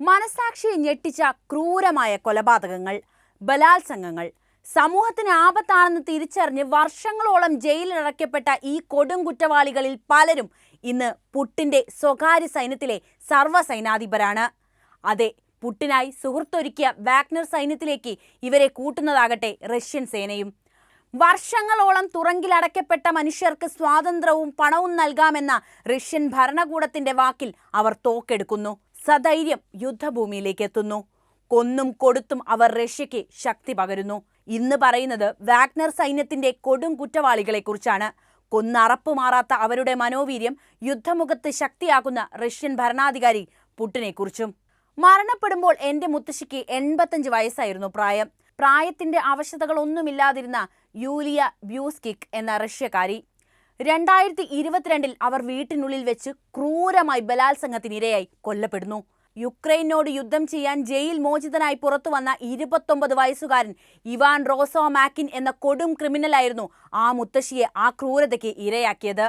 മനസാക്ഷിയെ ഞെട്ടിച്ച ക്രൂരമായ കൊലപാതകങ്ങൾ ബലാത്സംഗങ്ങൾ സമൂഹത്തിന് ആപത്താണെന്ന് തിരിച്ചറിഞ്ഞ് വർഷങ്ങളോളം ജയിലിലടയ്ക്കപ്പെട്ട ഈ കൊടും കുറ്റവാളികളിൽ പലരും ഇന്ന് പുട്ടിന്റെ സ്വകാര്യ സൈന്യത്തിലെ സർവസൈനാധിപരാണ്. അതെ പുട്ടിനായി സുഹൃത്തൊരുക്കിയ വാഗ്നർ സൈന്യത്തിലേക്ക് ഇവരെ കൂട്ടുന്നതാകട്ടെ റഷ്യൻ സേനയും. വർഷങ്ങളോളം തുറങ്കിലടയ്ക്കപ്പെട്ട മനുഷ്യർക്ക് സ്വാതന്ത്ര്യവും പണവും നൽകാമെന്ന റഷ്യൻ ഭരണകൂടത്തിന്റെ വാക്കിൽ അവർ തോക്കെടുക്കുന്നു. സധൈര്യം യുദ്ധഭൂമിയിലേക്ക് എത്തുന്നു കൊന്നും കൊടുത്തും അവർ റഷ്യയ്ക്ക് ശക്തി പകരുന്നു. ഇന്ന് പറയുന്നത് വാഗ്നർ സൈന്യത്തിന്റെ കൊടും കുറ്റവാളികളെ കുറിച്ചാണ് കൊന്നറപ്പ് മാറാത്ത അവരുടെ മനോവീര്യം യുദ്ധമുഖത്ത് ശക്തിയാക്കുന്ന റഷ്യൻ ഭരണാധികാരി പുട്ടിനെക്കുറിച്ചും. മരണപ്പെടുമ്പോൾ എന്റെ മുത്തശ്ശിക്ക് എൺപത്തഞ്ച് വയസ്സായിരുന്നു പ്രായം. പ്രായത്തിന്റെ അവശതകളൊന്നുമില്ലാതിരുന്ന യൂലിയ ബ്യൂസ്കിക് എന്ന റഷ്യക്കാരി. രണ്ടായിരത്തി ഇരുപത്തിരണ്ടിൽ അവർ വീട്ടിനുള്ളിൽ വെച്ച് ക്രൂരമായി ബലാത്സംഗത്തിനിരയായി കൊല്ലപ്പെടുന്നു. യുക്രൈനോട് യുദ്ധം ചെയ്യാൻ ജയിൽ മോചിതനായി പുറത്തു വന്ന ഇരുപത്തൊമ്പത് വയസ്സുകാരൻ ഇവാൻ റോസോ മാക്കിൻ എന്ന കൊടും ക്രിമിനലായിരുന്നു ആ മുത്തശ്ശിയെ ആ ക്രൂരതയ്ക്ക് ഇരയാക്കിയത്.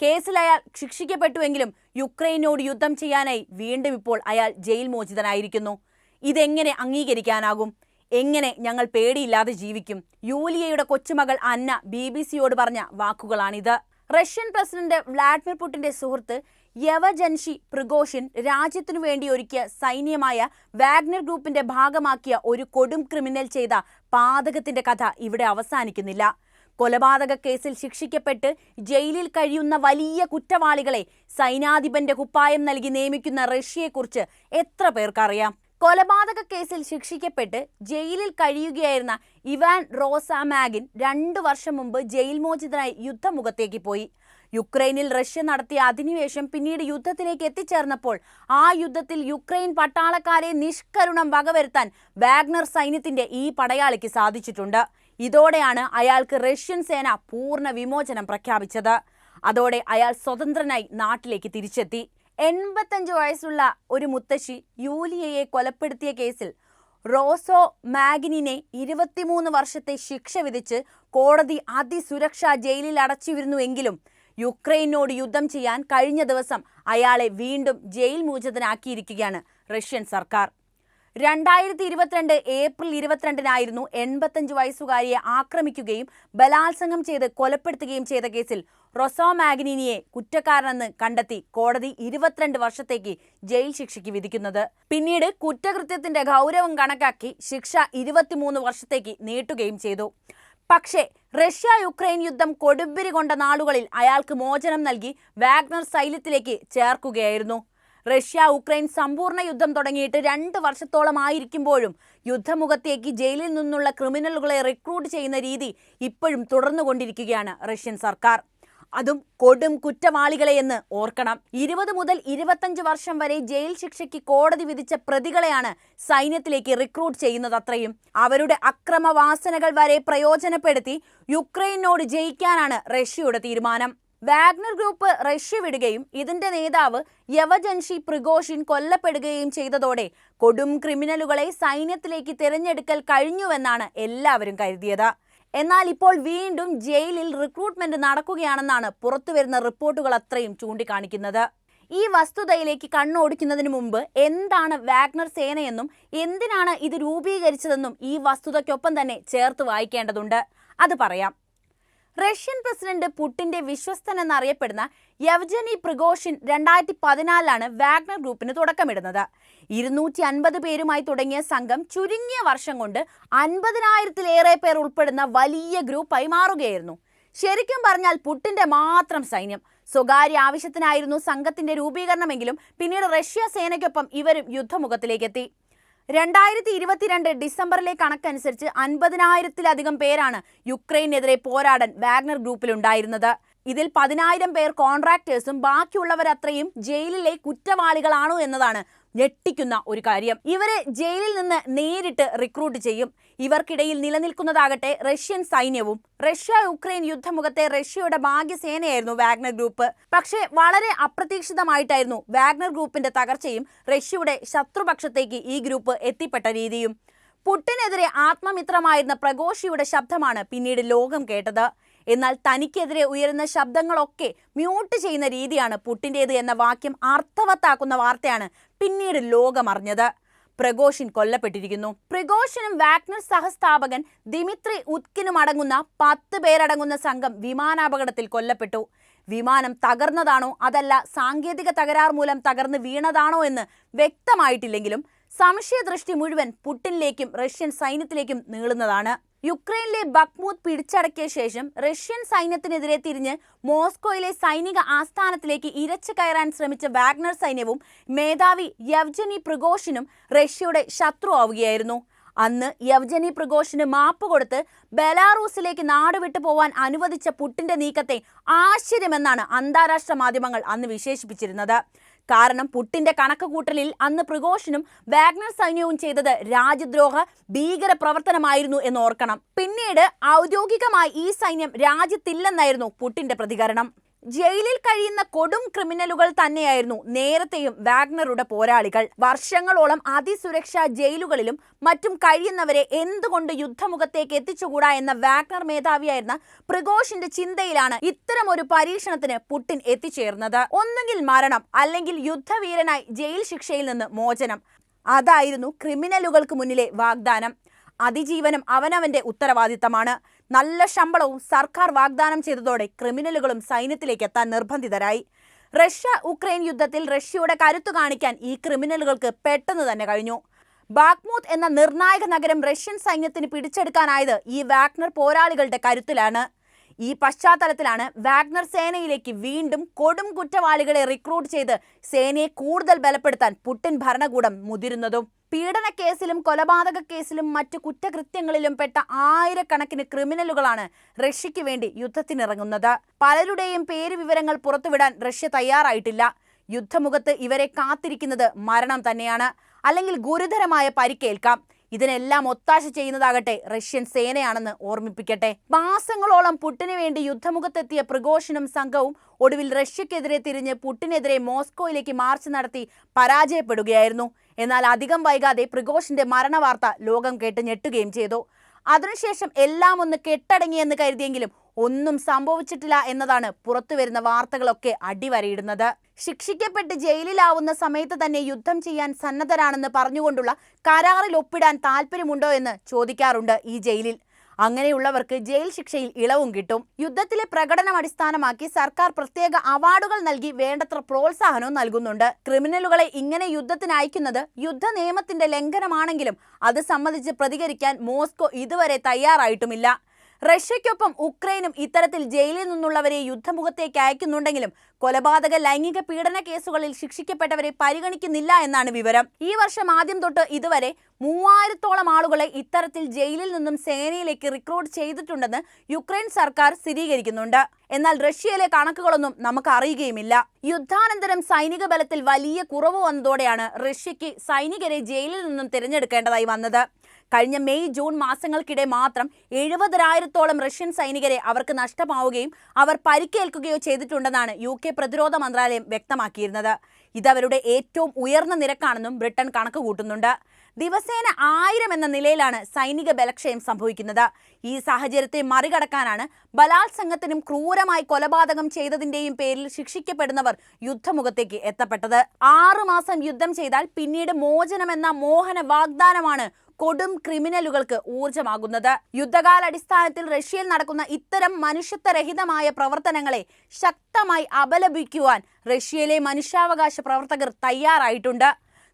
കേസിൽ അയാൾ ശിക്ഷിക്കപ്പെട്ടുവെങ്കിലും യുക്രൈനോട് യുദ്ധം ചെയ്യാനായി വീണ്ടും ഇപ്പോൾ അയാൾ ജയിൽ മോചിതനായിരിക്കുന്നു. ഇതെങ്ങനെ അംഗീകരിക്കാനാകും? എങ്ങനെ ഞങ്ങൾ പേടിയില്ലാതെ ജീവിക്കും? യൂലിയയുടെ കൊച്ചുമകൾ അന്ന ബി ബി സിയോട് പറഞ്ഞ വാക്കുകളാണിത്. റഷ്യൻ പ്രസിഡന്റ് വ്ളാഡിമിർ പുടിന്റെ സുഹൃത്ത് യവജൻഷി പ്രിഗോഷിൻ രാജ്യത്തിനു വേണ്ടി ഒരുക്കിയ സൈന്യമായ വാഗ്നർ ഗ്രൂപ്പിന്റെ ഭാഗമാക്കിയ ഒരു കൊടും ക്രിമിനൽ ചെയ്ത പാതകത്തിന്റെ കഥ ഇവിടെ അവസാനിക്കുന്നില്ല. കൊലപാതക കേസിൽ ശിക്ഷിക്കപ്പെട്ട് ജയിലിൽ കഴിയുന്ന വലിയ കുറ്റവാളികളെ സൈനാധിപന്റെ കുപ്പായം നൽകി നിയമിക്കുന്ന റഷ്യയെക്കുറിച്ച് എത്ര പേർക്കറിയാം? കൊലപാതക കേസിൽ ശിക്ഷിക്കപ്പെട്ട് ജയിലിൽ കഴിയുകയായിരുന്ന ഇവാൻ റോസ മാഗിൻ രണ്ടു വർഷം മുമ്പ് ജയിൽ മോചിതനായി യുദ്ധമുഖത്തേക്ക് പോയി. യുക്രൈനിൽ റഷ്യ നടത്തിയ അധിനിവേശം പിന്നീട് യുദ്ധത്തിലേക്ക് എത്തിച്ചേർന്നപ്പോൾ ആ യുദ്ധത്തിൽ യുക്രൈൻ പട്ടാളക്കാരെ നിഷ്കരുണം വകവരുത്താൻ വാഗ്നർ സൈന്യത്തിന്റെ ഈ പടയാളിക്ക് സാധിച്ചിട്ടുണ്ട്. ഇതോടെയാണ് അയാൾക്ക് റഷ്യൻ സേന പൂർണ വിമോചനം പ്രഖ്യാപിച്ചത്. അതോടെ അയാൾ സ്വതന്ത്രനായി നാട്ടിലേക്ക് തിരിച്ചെത്തി. എൺപത്തഞ്ച് വയസ്സുള്ള ഒരു മുത്തശ്ശി യൂലിയയെ കൊലപ്പെടുത്തിയ കേസിൽ റോസോ മാഗിനിനെ ഇരുപത്തിമൂന്ന് വർഷത്തെ ശിക്ഷ വിധിച്ച് കോടതി അതിസുരക്ഷാ ജയിലിൽ അടച്ചിരുന്നുവെങ്കിലും യുക്രൈനോട് യുദ്ധം ചെയ്യാൻ കഴിഞ്ഞ ദിവസം അയാളെ വീണ്ടും ജയിൽ മോചിതനാക്കിയിരിക്കുകയാണ് റഷ്യൻ സർക്കാർ. രണ്ടായിരത്തി ഇരുപത്തിരണ്ട് ഏപ്രിൽ ഇരുപത്തിരണ്ടിനായിരുന്നു എൺപത്തഞ്ച് വയസ്സുകാരിയെ ആക്രമിക്കുകയും ബലാത്സംഗം ചെയ്ത് കൊലപ്പെടുത്തുകയും ചെയ്ത കേസിൽ റൊസോ മാഗ്നിനിയെ കുറ്റക്കാരനെന്ന് കണ്ടെത്തി കോടതി ഇരുപത്തിരണ്ട് വർഷത്തേക്ക് ജയിൽ ശിക്ഷയ്ക്ക് വിധിക്കുന്നത്. പിന്നീട് കുറ്റകൃത്യത്തിന്റെ ഗൗരവം കണക്കാക്കി ശിക്ഷ ഇരുപത്തിമൂന്ന് വർഷത്തേക്ക് നീട്ടുകയും ചെയ്തു. പക്ഷേ റഷ്യ യുക്രൈൻ യുദ്ധം കൊടുമ്പിരി കൊണ്ട നാളുകളിൽ അയാൾക്ക് മോചനം നൽകി വാഗ്നർ സൈന്യത്തിലേക്ക് ചേർക്കുകയായിരുന്നു. റഷ്യ ഉക്രൈൻ സമ്പൂർണ യുദ്ധം തുടങ്ങിയിട്ട് രണ്ട് വർഷത്തോളം ആയിരിക്കുമ്പോഴും യുദ്ധമുഖത്തേക്ക് ജയിലിൽ നിന്നുള്ള ക്രിമിനലുകളെ റിക്രൂട്ട് ചെയ്യുന്ന രീതി ഇപ്പോഴും തുടർന്നുകൊണ്ടിരിക്കുകയാണ് റഷ്യൻ സർക്കാർ. അതും കൊടും കുറ്റവാളികളെ എന്ന് ഓർക്കണം. ഇരുപത് മുതൽ ഇരുപത്തഞ്ച് വർഷം വരെ ജയിൽ ശിക്ഷയ്ക്ക് കോടതി വിധിച്ച പ്രതികളെയാണ് സൈന്യത്തിലേക്ക് റിക്രൂട്ട് ചെയ്യുന്നത് അത്രയും. അവരുടെ അക്രമവാസനകൾ വരെ പ്രയോജനപ്പെടുത്തി യുക്രൈനോട് ജയിക്കാനാണ് റഷ്യയുടെ തീരുമാനം. വാഗ്നർ ഗ്രൂപ്പ് റഷ്യ വിടുകയും ഇതിന്റെ നേതാവ് യവജൻഷി പ്രിഗോഷിൻ കൊല്ലപ്പെടുകയും ചെയ്തതോടെ കൊടും ക്രിമിനലുകളെ സൈന്യത്തിലേക്ക് തിരഞ്ഞെടുക്കൽ കഴിഞ്ഞുവെന്നാണ് എല്ലാവരും കരുതിയത്. എന്നാൽ ഇപ്പോൾ വീണ്ടും ജയിലിൽ റിക്രൂട്ട്മെന്റ് നടക്കുകയാണെന്നാണ് പുറത്തുവരുന്ന റിപ്പോർട്ടുകൾ അത്രയും ചൂണ്ടിക്കാണിക്കുന്നത്. ഈ വസ്തുതയിലേക്ക് കണ്ണോടിക്കുന്നതിന് മുമ്പ് എന്താണ് വാഗ്നർ സേനയെന്നും എന്തിനാണ് ഇത് രൂപീകരിച്ചതെന്നും ഈ വസ്തുതയ്ക്കൊപ്പം തന്നെ ചേർത്ത് വായിക്കേണ്ടതുണ്ട്. അത് പറയാം. റഷ്യൻ പ്രസിഡന്റ് പുട്ടിന്റെ വിശ്വസ്തൻ എന്നറിയപ്പെടുന്ന യവ്ജനി പ്രിഗോഷിൻ രണ്ടായിരത്തി പതിനാലിലാണ് വാഗ്നർ ഗ്രൂപ്പിന് തുടക്കമിടുന്നത്. ഇരുന്നൂറ്റി അൻപത് പേരുമായി തുടങ്ങിയ സംഘം ചുരുങ്ങിയ വർഷം കൊണ്ട് അൻപതിനായിരത്തിലേറെ പേർ ഉൾപ്പെടുന്ന വലിയ ഗ്രൂപ്പായി മാറുകയായിരുന്നു. ശരിക്കും പറഞ്ഞാൽ പുട്ടിന്റെ മാത്രം സൈന്യം. സ്വകാര്യ ആവശ്യത്തിനായിരുന്നു സംഘത്തിന്റെ രൂപീകരണമെങ്കിലും പിന്നീട് റഷ്യ സേനയ്ക്കൊപ്പം ഇവരും യുദ്ധമുഖത്തിലേക്കെത്തി. രണ്ടായിരത്തി ഇരുപത്തിരണ്ട് ഡിസംബറിലെ കണക്കനുസരിച്ച് അൻപതിനായിരത്തിലധികം പേരാണ് യുക്രൈനെതിരെ പോരാടാൻ വാഗ്നർ ഗ്രൂപ്പിലുണ്ടായിരുന്നത് ഇതിൽ പതിനായിരം പേർ കോൺട്രാക്ടേഴ്സും ബാക്കിയുള്ളവരത്രയും ജയിലിലെ കുറ്റവാളികളാണോ എന്നതാണ് ഞെട്ടിക്കുന്ന ഒരു കാര്യം. ഇവരെ ജയിലിൽ നിന്ന് നേരിട്ട് റിക്രൂട്ട് ചെയ്യും. ഇവർക്കിടയിൽ നിലനിൽക്കുന്നതാകട്ടെ റഷ്യൻ സൈന്യവും റഷ്യ യുക്രൈൻ യുദ്ധമുഖത്തെ റഷ്യയുടെ ഭാഗ്യസേനയായിരുന്നു വാഗ്നർ ഗ്രൂപ്പ്. പക്ഷേ വളരെ അപ്രതീക്ഷിതമായിട്ടായിരുന്നു വാഗ്നർ ഗ്രൂപ്പിന്റെ തകർച്ചയും റഷ്യയുടെ ശത്രുപക്ഷത്തേക്ക് ഈ ഗ്രൂപ്പ് എത്തിപ്പെട്ട രീതിയും. പുട്ടിനെതിരെ ആത്മമിത്രമായിരുന്ന പ്രഘോഷിയുടെ ശബ്ദമാണ് പിന്നീട് ലോകം കേട്ടത്. എന്നാൽ തനിക്കെതിരെ ഉയരുന്ന ശബ്ദങ്ങളൊക്കെ മ്യൂട്ട് ചെയ്യുന്ന രീതിയാണ് പുട്ടിന്റേത് എന്ന വാക്യം അർത്ഥവത്താക്കുന്ന വാർത്തയാണ് പിന്നീട് ലോകമറിഞ്ഞത്. പ്രഗോഷിൻ കൊല്ലപ്പെട്ടിരിക്കുന്നു. പ്രഗോഷിനും വാഗ്നർ സഹസ്ഥാപകൻ ദിമിത്രി ഉത്കിനും അടങ്ങുന്ന പത്ത് പേരടങ്ങുന്ന സംഘം വിമാനാപകടത്തിൽ കൊല്ലപ്പെട്ടു. വിമാനം തകർന്നതാണോ അതല്ല സാങ്കേതിക തകരാർ മൂലം തകർന്ന് വീണതാണോ എന്ന് വ്യക്തമായിട്ടില്ലെങ്കിലും സംശയദൃഷ്ടി മുഴുവൻ പുട്ടിനിലേക്കും റഷ്യൻ സൈന്യത്തിലേക്കും നീളുന്നതാണ്. യുക്രൈനിലെ ബക്മൂത്ത് പിടിച്ചടക്കിയ ശേഷം റഷ്യൻ സൈന്യത്തിനെതിരെ തിരിഞ്ഞ് മോസ്കോയിലെ സൈനിക ആസ്ഥാനത്തിലേക്ക് ഇരച്ചു കയറാൻ ശ്രമിച്ച വാഗ്നർ സൈന്യവും മേധാവി യവ്ജനി പ്രിഗോഷിനും റഷ്യയുടെ ശത്രു ആവുകയായിരുന്നു. അന്ന് യവ്ജനി പ്രഘോഷിന് മാപ്പ് കൊടുത്ത് ബെലാറൂസിലേക്ക് നാടുവിട്ടു പോവാൻ അനുവദിച്ച പുട്ടിന്റെ നീക്കത്തെ ആശ്ചര്യമെന്നാണ് അന്താരാഷ്ട്ര മാധ്യമങ്ങൾ അന്ന് വിശേഷിപ്പിച്ചിരുന്നത്. കാരണം പുട്ടിന്റെ കണക്ക് കൂട്ടലിൽ അന്ന് പ്രികോഷനും വാഗ്നർ സൈന്യവും ചെയ്തത് രാജ്യദ്രോഹ ഭീകര പ്രവർത്തനമായിരുന്നു എന്ന് ഓർക്കണം. പിന്നീട് ഔദ്യോഗികമായി ഈ സൈന്യം രാജ്യത്തില്ലെന്നായിരുന്നു പുട്ടിന്റെ പ്രതികരണം. ജയിലിൽ കഴിയുന്ന കൊടും ക്രിമിനലുകൾ തന്നെയായിരുന്നു നേരത്തെയും വാഗ്നറുടെ പോരാളികൾ. വർഷങ്ങളോളം അതിസുരക്ഷാ ജയിലുകളിലും മറ്റും കഴിയുന്നവരെ എന്തുകൊണ്ട് യുദ്ധമുഖത്തേക്ക് എത്തിച്ചുകൂടാ എന്ന വാഗ്നർ മേധാവിയായിരുന്ന പ്രിഗോഷിന്റെ ചിന്തയിലാണ് ഇത്തരം ഒരു പരീക്ഷണത്തിന് പുട്ടിൻ എത്തിച്ചേർന്നത്. ഒന്നുകിൽ മരണം അല്ലെങ്കിൽ യുദ്ധവീരനായി ജയിൽ ശിക്ഷയിൽ നിന്ന് മോചനം. അതായിരുന്നു ക്രിമിനലുകൾക്ക് മുന്നിലെ വാഗ്ദാനം. അതിജീവനം അവനവന്റെ ഉത്തരവാദിത്തമാണ്. നല്ല ശമ്പളവും സർക്കാർ വാഗ്ദാനം ചെയ്തതോടെ ക്രിമിനലുകളും സൈന്യത്തിലേക്ക് എത്താൻ നിർബന്ധിതരായി. റഷ്യ ഉക്രൈൻ യുദ്ധത്തിൽ റഷ്യയുടെ കരുത്തു കാണിക്കാൻ ഈ ക്രിമിനലുകൾക്ക് പെട്ടെന്ന് തന്നെ കഴിഞ്ഞു. ബാഗ്മൂത്ത് എന്ന നിർണായക നഗരം റഷ്യൻ സൈന്യത്തിന് പിടിച്ചെടുക്കാനായത് ഈ വാഗ്നർ പോരാളികളുടെ കരുത്തിലാണ്. ഈ പശ്ചാത്തലത്തിലാണ് വാഗ്നർ സേനയിലേക്ക് വീണ്ടും കൊടും കുറ്റവാളികളെ റിക്രൂട്ട് ചെയ്ത് സേനയെ കൂടുതൽ ബലപ്പെടുത്താൻ പുട്ടിൻ ഭരണകൂടം മുതിരുന്നതും. പീഡന കേസിലും കൊലപാതക കേസിലും മറ്റു കുറ്റകൃത്യങ്ങളിലും പെട്ട ആയിരക്കണക്കിന് ക്രിമിനലുകളാണ് റഷ്യയ്ക്ക് വേണ്ടി യുദ്ധത്തിനിറങ്ങുന്നത്. പലരുടെയും പേര് വിവരങ്ങൾ പുറത്തുവിടാൻ റഷ്യ തയ്യാറായിട്ടില്ല. യുദ്ധമുഖത്ത് ഇവരെ കാത്തിരിക്കുന്നത് മരണം തന്നെയാണ്. അല്ലെങ്കിൽ ഗുരുതരമായ പരിക്കേൽക്കാം. ഇതിനെല്ലാം ഒത്താശ ചെയ്യുന്നതാകട്ടെ റഷ്യൻ സേനയാണെന്ന് ഓർമ്മിപ്പിക്കട്ടെ. മാസങ്ങളോളം പുട്ടിനു വേണ്ടി യുദ്ധമുഖത്തെത്തിയ പ്രിഗോഷനും സംഘവും ഒടുവിൽ റഷ്യക്കെതിരെ തിരിഞ്ഞ് പുട്ടിനെതിരെ മോസ്കോയിലേക്ക് മാർച്ച് നടത്തി പരാജയപ്പെടുകയായിരുന്നു. എന്നാൽ അധികം വൈകാതെ പ്രിഗോഷിന്റെ മരണവാർത്ത ലോകം കേട്ട് ഞെട്ടുകയും ചെയ്തു. അതിനുശേഷം എല്ലാം ഒന്ന് കെട്ടടങ്ങിയെന്ന് കരുതിയെങ്കിലും ഒന്നും സംഭവിച്ചിട്ടില്ല എന്നതാണ് പുറത്തുവരുന്ന വാർത്തകളൊക്കെ അടിവരയിടുന്നത്. ശിക്ഷിക്കപ്പെട്ട് ജയിലിലാവുന്ന സമയത്ത് തന്നെ യുദ്ധം ചെയ്യാൻ സന്നദ്ധരാണെന്ന് പറഞ്ഞുകൊണ്ടുള്ള കരാറിൽ ഒപ്പിടാൻ താല്പര്യമുണ്ടോ എന്ന് ചോദിക്കാറുണ്ട് ഈ ജയിലിൽ. അങ്ങനെയുള്ളവർക്ക് ജയിൽ ശിക്ഷയിൽ ഇളവും കിട്ടും. യുദ്ധത്തിലെ പ്രകടനം അടിസ്ഥാനമാക്കി സർക്കാർ പ്രത്യേക അവാർഡുകൾ നൽകി വേണ്ടത്ര പ്രോത്സാഹനവും നൽകുന്നുണ്ട്. ക്രിമിനലുകളെ ഇങ്ങനെ യുദ്ധത്തിന് അയക്കുന്നത് യുദ്ധ നിയമത്തിന്റെ ലംഘനമാണെങ്കിലും അത് സംബന്ധിച്ച് പ്രതികരിക്കാൻ മോസ്കോ ഇതുവരെ തയ്യാറായിട്ടുമില്ല. റഷ്യയ്ക്കൊപ്പം ഉക്രൈനും ഇത്തരത്തിൽ ജയിലിൽ നിന്നുള്ളവരെ യുദ്ധമുഖത്തേക്ക് അയക്കുന്നുണ്ടെങ്കിലും കൊലപാതക ലൈംഗിക പീഡന കേസുകളിൽ ശിക്ഷിക്കപ്പെട്ടവരെ പരിഗണിക്കുന്നില്ല എന്നാണ് വിവരം. ഈ വർഷം ആദ്യം തൊട്ട് ഇതുവരെ മൂവായിരത്തോളം ആളുകളെ ഇത്തരത്തിൽ ജയിലിൽ നിന്നും സേനയിലേക്ക് റിക്രൂട്ട് ചെയ്തിട്ടുണ്ടെന്ന് യുക്രൈൻ സർക്കാർ സ്ഥിരീകരിക്കുന്നുണ്ട്. എന്നാൽ റഷ്യയിലെ കണക്കുകളൊന്നും നമുക്ക് അറിയുകയുമില്ല. യുദ്ധാനന്തരം സൈനിക ബലത്തിൽ വലിയ കുറവ് വന്നതോടെയാണ് റഷ്യയ്ക്ക് സൈനികരെ ജയിലിൽ നിന്നും തിരഞ്ഞെടുക്കേണ്ടതായി വന്നത്. കഴിഞ്ഞ മെയ് ജൂൺ മാസങ്ങൾക്കിടെ മാത്രം എഴുപതിനായിരത്തോളം റഷ്യൻ സൈനികരെ അവർക്ക് നഷ്ടമാവുകയും അവർ പരിക്കേൽക്കുകയോ ചെയ്തിട്ടുണ്ടെന്നാണ് യു കെ പ്രതിരോധ മന്ത്രാലയം വ്യക്തമാക്കിയിരുന്നത്. ഇതവരുടെ ഏറ്റവും ഉയർന്ന നിരക്കാണെന്നും ബ്രിട്ടൻ കണക്ക് കൂട്ടുന്നുണ്ട് ദിവസേന ആയിരം എന്ന നിലയിലാണ് സൈനിക ബലക്ഷയം സംഭവിക്കുന്നത്. ഈ സാഹചര്യത്തെ മറികടക്കാനാണ് ബലാത്സംഗത്തിനും ക്രൂരമായി കൊലപാതകം ചെയ്തതിന്റെയും പേരിൽ ശിക്ഷിക്കപ്പെടുന്നവർ യുദ്ധമുഖത്തേക്ക് എത്തപ്പെട്ടത്. ആറുമാസം യുദ്ധം ചെയ്താൽ പിന്നീട് മോചനമെന്ന മോഹന വാഗ്ദാനമാണ് കൊടും ക്രിമിനലുകൾക്ക് ഊർജമാകുന്നത് യുദ്ധകാലടിസ്ഥാനത്തിൽ റഷ്യയിൽ നടക്കുന്ന ഇത്തരം മനുഷ്യത്വരഹിതമായ പ്രവർത്തനങ്ങളെ ശക്തമായി അപലപിക്കുവാൻ റഷ്യയിലെ മനുഷ്യാവകാശ പ്രവർത്തകർ തയ്യാറായിട്ടുണ്ട്.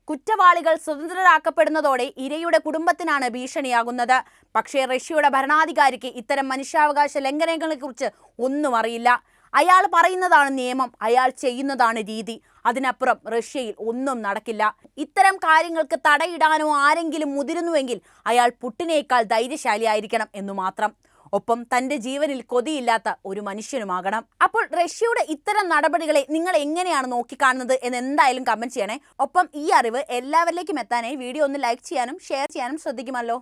കുറ്റവാളികൾ സ്വതന്ത്രരാക്കപ്പെടുന്നതോടെ ഇരയുടെ കുടുംബത്തിനാണ് ഭീഷണിയാകുന്നത്. പക്ഷേ റഷ്യയുടെ ഭരണാധികാരിക്ക് ഇത്തരം മനുഷ്യാവകാശ ലംഘനങ്ങളെക്കുറിച്ച് ഒന്നും അറിയില്ല. അയാൾ പറയുന്നതാണ് നിയമം അയാൾ ചെയ്യുന്നതാണ് രീതി. അതിനപ്പുറം റഷ്യയിൽ ഒന്നും നടക്കില്ല. ഇത്തരം കാര്യങ്ങൾക്ക് തടയിടാനോ ആരെങ്കിലും മുതിരുന്നുവെങ്കിൽ അയാൾ പുട്ടിനേക്കാൾ ധൈര്യശാലിയായിരിക്കണം എന്നു മാത്രം. ഒപ്പം തന്റെ ജീവനിൽ കൊതിയില്ലാത്ത ഒരു മനുഷ്യനുമാകണം. അപ്പോൾ റഷ്യയുടെ ഇത്തരം നടപടികളെ നിങ്ങൾ എങ്ങനെയാണ് നോക്കിക്കാണുന്നത് എന്ന് എന്തായാലും കമന്റ് ചെയ്യണേ. ഒപ്പം ഈ അറിവ് എല്ലാവരിലേക്കും എത്താനായി. വീഡിയോ ഒന്ന് ലൈക്ക് ചെയ്യാനും ഷെയർ ചെയ്യാനും ശ്രദ്ധിക്കുമല്ലോ.